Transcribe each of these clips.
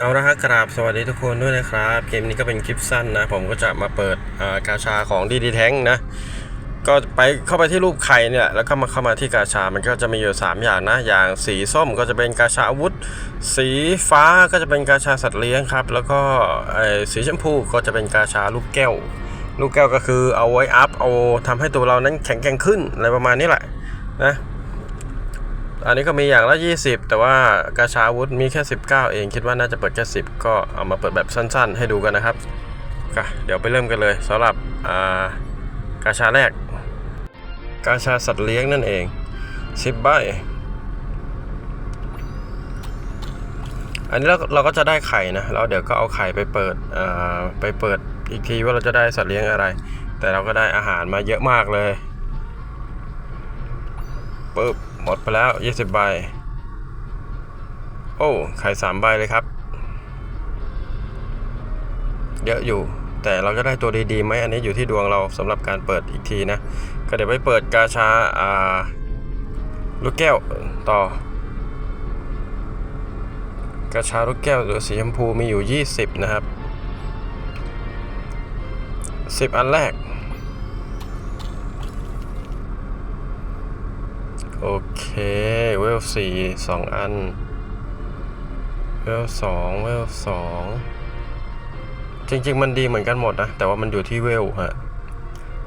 เอาละครับกราบสวัสดีทุกคนด้วยนะครับ เกมนี้ก็เป็นคลิปสั้นนะ ผมก็จะมาเปิดกาชาของดีดีแทงนะ ก็ไปเข้าไปที่รูปไข่เนี่ย แล้วก็มาเข้ามาที่กาชา มันก็จะมีอยู่ 3 อย่างนะ อย่างสีส้มก็จะเป็นกาชาอาวุธ สีฟ้าก็จะเป็นกาชาสัตว์เลี้ยงครับ แล้วก็สีชมพูก็จะเป็นกาชาลูกแก้ว ลูกแก้วก็คือเอาไว้อัพ เอาทำให้ตัวเรานั้นแข็งแกร่งขึ้นอะไรประมาณนี้แหละนะ อันนี้ก็มีอย่างละ 20 แต่ว่ากาชาอาวุธมีแค่ 19 เองคิดว่าน่าจะเปิดแค่ 10 ก็เอามาเปิดแบบสั้น ๆ ให้ดูกันนะครับก็เดี๋ยวไปเริ่มกันเลยสำหรับอ่ากาชาแรก กาชาสัตว์เลี้ยงนั่นเอง 10 ใบ อันนี้เราเราก็จะได้ไข่นะแล้วเดี๋ยวก็เอาไข่ไปเปิดไปเปิดอีกทีว่าเราจะได้สัตว์เลี้ยงอะไร แต่เราก็ได้อาหารมาเยอะมากเลยปึ๊บ มดไปแล้ว 20 ใบ โอ้ไข่3ใบเลยครับ เยอะอยู่ แต่เราจะได้ตัวดีๆไหมอันนี้อยู่ที่ดวงเราสำหรับการเปิดอีกทีนะ ก็เดี๋ยวไปเปิดกาชาอ่าลูกแก้วต่อกระชาลูกแก้วหรือสีชมพูมีอยู่ 20 นะครับ 10 อันแรก โอเค เวลสี่สองอัน เวลสองเวลสองจริง ๆ มันดีเหมือนกันหมดนะ แต่ว่ามันอยู่ที่เวลฮะ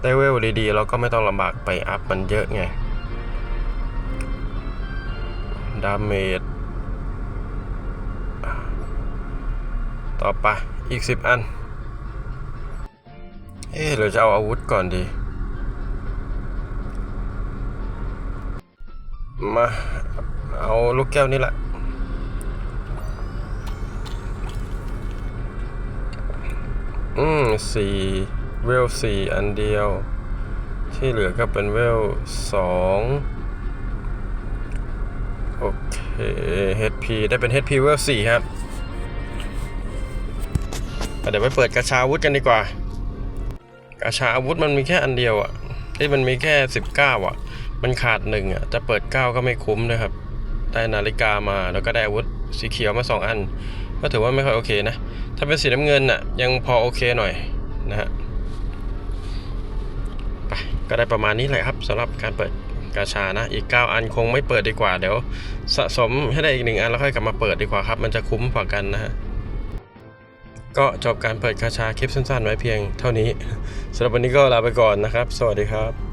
ได้เวลดีๆ เราก็ไม่ต้องลำบากไปอัพมันเยอะไง ดาเมจ ต่อไปอีกสิบอัน เอ๊ะเราจะเอาอาวุธก่อนดี มา เอาลูกแก้วนี่แหละอืมสี่เวลสี่อันเดียว ที่เหลือก็เป็นเวลสองโอเค HP ได้เป็น HP เวลสี่ครับ เดี๋ยวไปเปิดกระชาอาวุธกันดีกว่า กระชาอาวุธมันมีแค่อันเดียวอะ ที่มันมีแค่ 19 อะ มันขาดหนึ่งอะ จะเปิด 9 ก็ไม่คุ้มนะครับ ได้นาฬิกามาแล้วก็ได้อาวุธสีเขียวมา 2 อัน ก็ถือว่าไม่ค่อยโอเคนะ ถ้าเป็นสีน้ำเงินอะ ยังพอโอเคหน่อยนะฮะ ไป ก็ได้ประมาณนี้แหละครับสำหรับการเปิดกาชานะ อีก 9 อันคงไม่เปิดดีกว่า เดี๋ยว สะสมให้ได้อีกหนึ่งอันแล้วค่อยกลับมาเปิดดีกว่าครับ มันจะคุ้มกว่ากันนะฮะ ก็จบการเปิดคาชาคลิปสั้นๆไว้เพียงเท่านี้สำหรับวันนี้ก็ลาไปก่อนนะครับ สวัสดีครับ